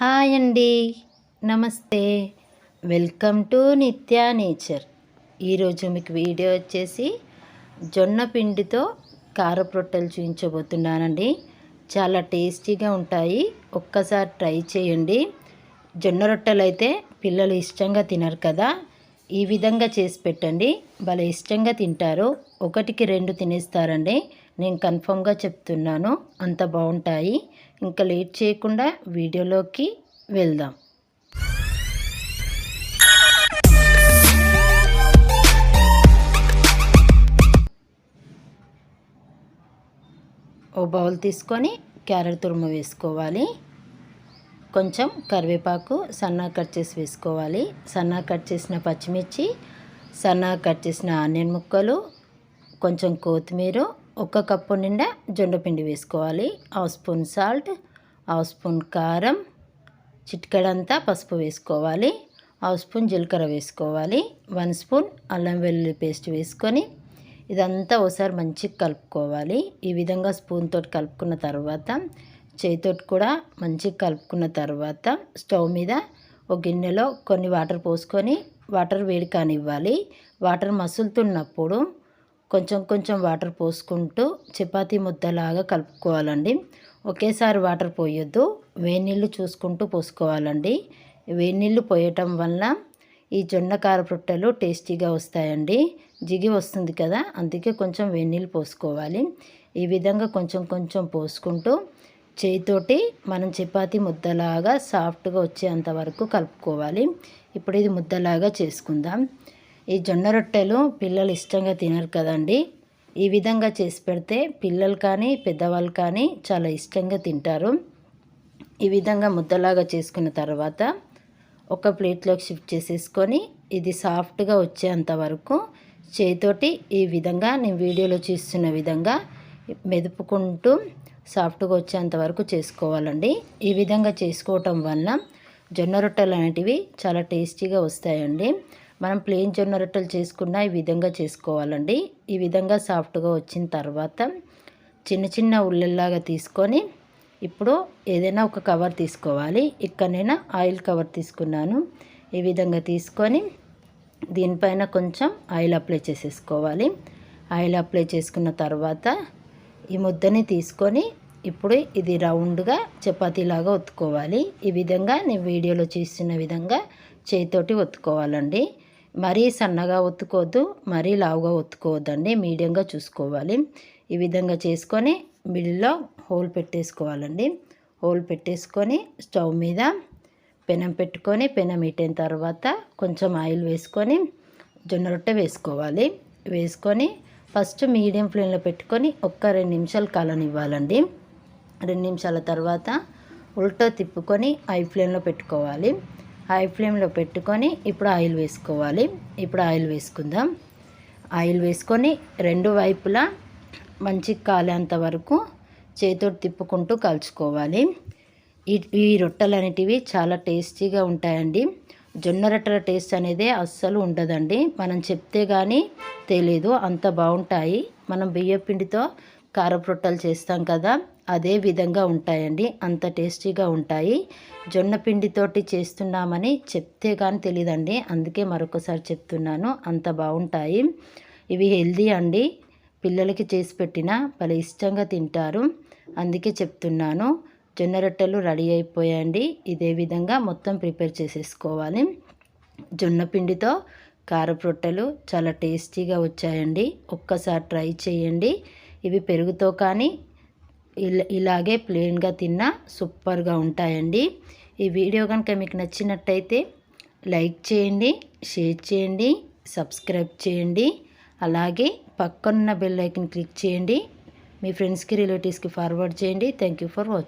Hi అండి. నమస్తే. Welcome to Nithya nature. ఈరోజు మీకు వీడియో వచ్చేసి జొన్న పిండితో కారపొట్టెలు చూపించబోతున్నానండి చాలా టేస్టీగా ఉంటాయి. ఒక్కసారి ట్రై చేయండి. జొన్న రొట్టెలు అయితే పిల్లలు ఇష్టంగా తినరు కదా. ఈ విధంగా చేసి పెట్టండి. భలే ఇష్టంగా తింటారు. ఒకటికి రెండు తినేస్తారండి. నేను కన్ఫర్మ్గా చెప్తున్నాను. అంత బాగుంటాయి. ఇంకా లేట్ చేయకుండా వీడియోలోకి వెళ్దాం. ఓ బౌల్ తీసుకొని క్యారెట్ తురుము వేసుకోవాలి. కొంచెం కరివేపాకు సన్నా కట్ చేసి వేసుకోవాలి. సన్నా కట్ చేసిన పచ్చిమిర్చి సన్నా కట్ చేసిన ఆనియన్ ముక్కలు కొంచెం కొత్తిమీర ఒక కప్పు నిండా జొండపిండి వేసుకోవాలి. Half spoon salt half spoon కారం చిట్కడంతా పసుపు వేసుకోవాలి. హాఫ్ స్పూన్ జీలకర్ర వేసుకోవాలి. వన్ స్పూన్ అల్లం వెల్లుల్లి పేస్ట్ వేసుకొని ఇదంతా ఒకసారి మంచిగా కలుపుకోవాలి. ఈ విధంగా స్పూన్తో కలుపుకున్న తర్వాత చేతితోటి కూడా మంచిగా కలుపుకున్న తర్వాత స్టవ్ మీద ఒక గిన్నెలో కొన్ని వాటర్ పోసుకొని వాటర్ వేడి కానివ్వాలి. వాటర్ మసులుతున్నప్పుడు కొంచెం కొంచెం వాటర్ పోసుకుంటూ చపాతీ ముద్దలాగా కలుపుకోవాలండి. ఒకేసారి వాటర్ పోయొద్దు. వేడి నీళ్ళు చూసుకుంటూ పోసుకోవాలండి. వేడి నీళ్ళు పోయటం వల్ల ఈ జొన్న కార రొట్టెలు టేస్టీగా వస్తాయండి. జిగి వస్తుంది కదా అందుకే కొంచెం వేడి నీళ్ళు పోసుకోవాలి. ఈ విధంగా కొంచెం కొంచెం పోసుకుంటూ చేయితోటి మనం చపాతీ ముద్దలాగా సాఫ్ట్గా వచ్చేంత వరకు కలుపుకోవాలి. ఇప్పుడు ఇది ముద్దలాగా చేసుకుందాం. ఈ జొన్న రొట్టెలు పిల్లలు ఇష్టంగా తినరు కదండి. ఈ విధంగా చేసి పెడితే పిల్లలు కానీ పెద్దవాళ్ళు కానీ చాలా ఇష్టంగా తింటారు. ఈ విధంగా ముద్దలాగా చేసుకున్న తర్వాత ఒక ప్లేట్లోకి షిఫ్ట్ చేసేసుకొని ఇది సాఫ్ట్గా వచ్చేంత వరకు చేతోటి ఈ విధంగా నేను వీడియోలో చూస్తున్న విధంగా మెదుపుకుంటూ సాఫ్ట్గా వచ్చేంత వరకు చేసుకోవాలండి. ఈ విధంగా చేసుకోవటం వల్ల జొన్న రొట్టెలు అనేటివి చాలా టేస్టీగా వస్తాయండి. మనం ప్లేన్ జొన్న రొట్టెలు చేసుకున్న ఈ విధంగా చేసుకోవాలండి. ఈ విధంగా సాఫ్ట్గా వచ్చిన తర్వాత చిన్న చిన్న ఉల్లెల్లాగా తీసుకొని ఇప్పుడు ఏదైనా ఒక కవర్ తీసుకోవాలి. ఇక్కడ నేను ఆయిల్ కవర్ తీసుకున్నాను. ఈ విధంగా తీసుకొని దీనిపైన కొంచెం ఆయిల్ అప్లై చేసేసుకోవాలి. ఆయిల్ అప్లై చేసుకున్న తర్వాత ఈ ముద్దని తీసుకొని ఇప్పుడు ఇది రౌండ్గా చపాతీలాగా ఒత్తుకోవాలి. ఈ విధంగా నేను వీడియోలో చూసిన విధంగా చేతితోటి ఒత్తుకోవాలండి. మరీ సన్నగా ఒత్తుకోవద్దు మరీ లావుగా ఒత్తుకోవద్దండి. మీడియంగా చూసుకోవాలి. ఈ విధంగా చేసుకొని మిడిల్లో హోల్ పెట్టేసుకోవాలండి. హోల్ పెట్టేసుకొని స్టవ్ మీద పెనం పెట్టుకొని పెనం ఇటైన తర్వాత కొంచెం ఆయిల్ వేసుకొని జొన్న రొట్టె వేసుకోవాలి. వేసుకొని ఫస్ట్ మీడియం ఫ్లేమ్లో పెట్టుకొని ఒక్క రెండు నిమిషాలు కలనివ్వాలండి. రెండు నిమిషాల తర్వాత ఉల్టో తిప్పుకొని హై ఫ్లేమ్లో పెట్టుకోవాలి. హై ఫ్లేమ్లో పెట్టుకొని ఇప్పుడు ఆయిల్ వేసుకోవాలి. ఇప్పుడు ఆయిల్ వేసుకుందాం. ఆయిల్ వేసుకొని రెండు వైపులా మంచి కాలేంత వరకు చేతోటి తిప్పుకుంటూ కలుచుకోవాలి. ఈ ఈ రొట్టెలు అనేటివి చాలా టేస్టీగా ఉంటాయండి. జొన్న రొట్టెల టేస్ట్ అనేది అస్సలు ఉండదండి. మనం చెప్తే కానీ తెలియదు అంత బాగుంటాయి. మనం బియ్య పిండితో కారపు రొట్టెలు చేస్తాం కదా. అదే విధంగా ఉంటాయండి. అంత టేస్టీగా ఉంటాయి. జొన్న పిండితోటి చేస్తున్నామని చెప్తే కానీ తెలియదండి అందుకే మరొకసారి చెప్తున్నాను. అంత బాగుంటాయి. ఇవి హెల్దీ అండి. పిల్లలకి చేసి పెట్టిన భలే ఇష్టంగా తింటారు. అందుకే చెప్తున్నాను. జొన్న రొట్టెలు రెడీ అయిపోయాయండి. ఇదే విధంగా మొత్తం ప్రిపేర్ చేసేసుకోవాలి. జొన్న పిండితో కారపు రొట్టెలు చాలా టేస్టీగా వచ్చాయండి. ఒక్కసారి ట్రై చేయండి. ఇవి పెరుగుతో కానీ ఇలాగే ప్లెయిన్గా తిన్నా సూపర్గా ఉంటాయండి. ఈ వీడియో కనుక మీకు నచ్చినట్టయితే లైక్ చేయండి షేర్ చేయండి సబ్స్క్రైబ్ చేయండి అలాగే పక్కనున్న బెల్ ఐకన్ క్లిక్ చేయండి మీ ఫ్రెండ్స్కి రిలేటివ్స్కి ఫార్వర్డ్ చేయండి. Thank you for watching